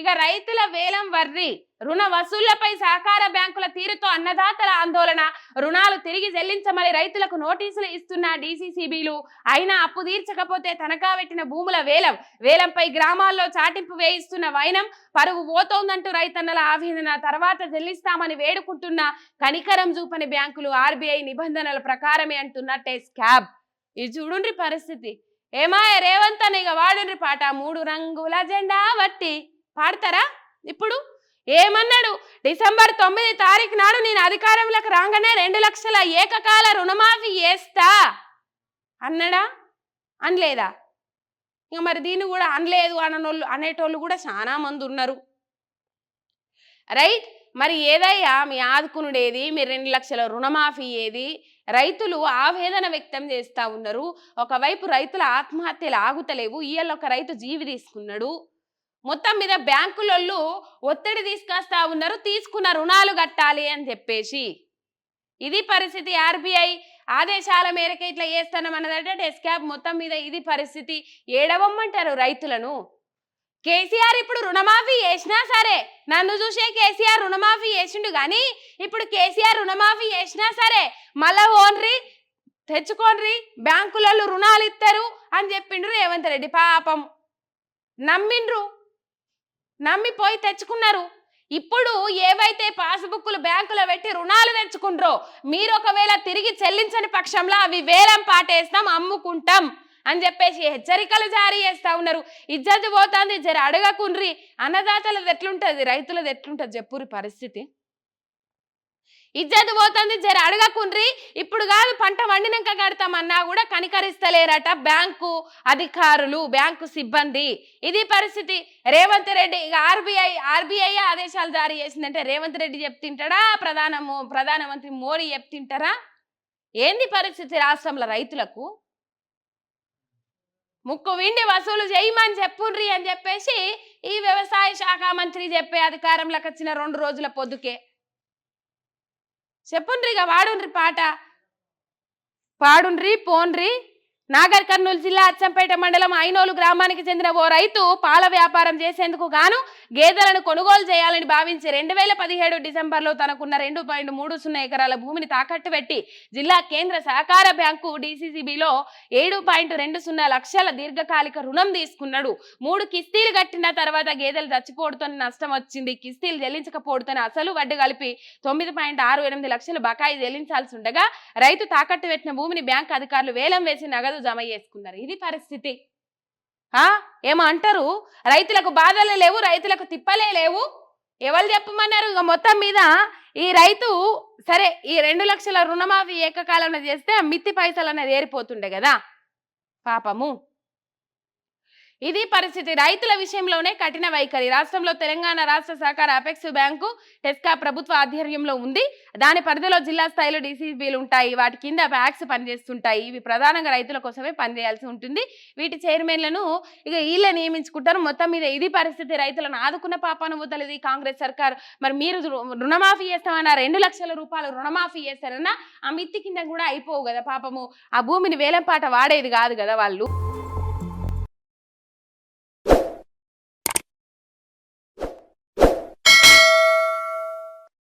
ఇక రైతుల వేలం వర్రి. రుణ వసూళ్ళపై సహకార బ్యాంకుల తీరుతో అన్నదాతల ఆందోళన. రుణాలు తిరిగి చెల్లించమని రైతులకు నోటీసులు ఇస్తున్న డీసీసీబీలు. అయినా అప్పు తీర్చకపోతే తనఖా పెట్టిన భూముల వేలం వేలంపై గ్రామాల్లో చాటింపు వేయిస్తున్న వైనం పరువు పోతోందంటూ రైతన్నల ఆవేదన. తర్వాత చెల్లిస్తామని వేడుకుంటున్న కనికరం చూపని బ్యాంకులు ఆర్బీఐ నిబంధనల ప్రకారమే అంటున్నట్టే స్కాబ్ క్యాబ్ ఇది చూడుండ్రి పరిస్థితి. ఏమాయ రేవంత్ అని ఇక వాడుండ్రి పాట. మూడు రంగుల జెండా వట్టి పాడతారా? ఇప్పుడు? ఏమన్నాడు? డిసెంబర్ తొమ్మిది తారీఖు నాడు నేను అధికారంలోకి రాగానే రెండు లక్షల ఏకకాల రుణమాఫీ చేస్తా. అన్నాడా? అనలేదా? ఇక మరి దీన్ని కూడా అనలేదు అననోళ్ళు అనేటోళ్ళు కూడా చాలా మంది ఉన్నారు. రైట్? మరి ఏదయ్యా? మీ ఆదుకునుడేది మీ రెండు లక్షల రుణమాఫీ ఏది? రైతులు ఆవేదన వ్యక్తం చేస్తా ఉన్నారు. ఒకవైపు రైతుల ఆత్మహత్యలు ఆగుతలేవు. ఇయ్యాల ఒక రైతు జీవి తీసుకున్నాడు. మొత్తం మీద బ్యాంకులోళ్ళు ఒత్తిడి తీసుకొస్తా ఉన్నారు తీసుకున్న రుణాలు కట్టాలి అని చెప్పేసి. ఇది పరిస్థితి ఆర్బీఐ ఆదేశాల మేరకు ఇట్లా చేస్తానమన్నదంటే డెస్క్యాప్ మొత్తం మీద ఇది పరిస్థితి ఏడవమ్మంటారు రైతులను. కేసీఆర్ ఇప్పుడు రుణమాఫీ చేసినా సరే నన్ను చూసే కేసీఆర్ రుణమాఫీ చేసిండు కానీ ఇప్పుడు కేసీఆర్ రుణమాఫీ చేసినా సరే మళ్ళా ఓన్రి తెచ్చుకోండి బ్యాంకులలో రుణాలు ఇస్తారు అని చెప్పిండ్రు రేవంత్ రెడ్డి పాపం. నమ్మిండ్రు. నమ్మిపోయి తెచ్చుకున్నారు. ఇప్పుడు ఏవైతే పాస్బుక్లు బ్యాంకులో పెట్టి రుణాలు తెచ్చుకుండ్రో మీరు ఒకవేళ తిరిగి చెల్లించని పక్షంలో అవి వేలం పాటేస్తాం అమ్ముకుంటాం అని చెప్పేసి హెచ్చరికలు జారీ చేస్తా ఉన్నారు. ఇజ్జత్ పోతుంది జర అడగకుండ్రి. అన్నదాతలది ఎట్లుంటుంది రైతులది ఎట్లుంటుంది చెప్పురి పరిస్థితి. ఇజ్జత్ పోతుంది జర అడగకుండ్రి. ఇప్పుడు కాదు పంట వండినాక కడతామన్నా కూడా కనికరిస్తలేరట బ్యాంకు అధికారులు బ్యాంకు సిబ్బంది. ఇది పరిస్థితి. రేవంత్ రెడ్డి ఇక ఆర్బీఐ ఆర్బీఐ ఆదేశాలు జారీ చేసిందంటే రేవంత్ రెడ్డి చెప్తింటాడా? ప్రధానము ప్రధానమంత్రి మోడీ చెప్తింటారా? ఏంది పరిస్థితి రాష్ట్రంలో రైతులకు? ముక్కు విండి వసూలు చేయమని చెప్పుండ్రి అని చెప్పేసి ఈ వ్యవసాయ శాఖ మంత్రి చెప్పే అధికారంలోకి వచ్చిన రెండు రోజుల పొద్దుకే. చెప్పుండ్రి ఇక వాడుండ్రి పాట. పాడుండ్రి పోన్రి నాగర్ కర్నూలు జిల్లా అచ్చంపేట మండలం ఐనోలు గ్రామానికి చెందిన ఓ రైతు పాల వ్యాపారం చేసేందుకు గాను గేదెలను కొనుగోలు చేయాలని భావించి రెండు వేల పదిహేడు డిసెంబర్లో తనకున్న రెండు పాయింట్ మూడు సున్నా ఎకరాల భూమిని తాకట్టు పెట్టి జిల్లా కేంద్ర సహకార బ్యాంకు డిసిసిబిలో ఏడు పాయింట్ రెండు సున్నా లక్షల దీర్ఘకాలిక రుణం తీసుకున్నాడు. మూడు కిస్తీలు కట్టిన తర్వాత గేదెలు చచ్చిపోవడంతో నష్టం వచ్చింది. కిస్తీలు చెల్లించకపోవడంతో అసలు వడ్డీ కలిపి తొమ్మిది పాయింట్ ఆరు ఎనిమిది లక్షలు బకాయి చెల్లించాల్సి ఉండగా రైతు తాకట్టు పెట్టిన భూమిని బ్యాంకు అధికారులు వేలం వేసి నగదు జమ చేసుకున్నారు. ఇది పరిస్థితి. ఆ? ఏమో అంటారు? రైతులకు బాధలే లేవు రైతులకు తిప్పలే లేవు. ఎవరు చెప్పమన్నారు? ఇక మొత్తం మీద ఈ రైతు సరే ఈ రెండు లక్షల రుణమాఫీ ఏకకాలంలో చేస్తే మిత్తి పైసలు అనేది ఏరిపోతుండే కదా. పాపము. ఇది పరిస్థితి. రైతుల విషయంలోనే కఠిన వైఖరి. రాష్ట్రంలో తెలంగాణ రాష్ట్ర సహకార అపెక్స్ బ్యాంకు టెస్కా ప్రభుత్వ ఆధ్వర్యంలో ఉంది. దాని పరిధిలో జిల్లా స్థాయిలో డీసీబీలు ఉంటాయి. వాటి కింద బ్యాగ్స్ పనిచేస్తుంటాయి. ఇవి ప్రధానంగా రైతుల కోసమే పనిచేయాల్సి ఉంటుంది. వీటి చైర్మన్లను ఇక వీళ్ళే నియమించుకుంటారు. మొత్తం మీద ఇది పరిస్థితి. రైతులను ఆదుకున్న పాపాను వదలది కాంగ్రెస్ సర్కార్. మరి మీరు రుణమాఫీ చేస్తామన్నా రెండు లక్షల రూపాయలు రుణమాఫీ చేస్తారన్నా ఆ మిత్తి కింద కూడా అయిపోవు కదా పాపము. ఆ భూమిని వేలంపాట వాడేది కాదు కదా వాళ్ళు.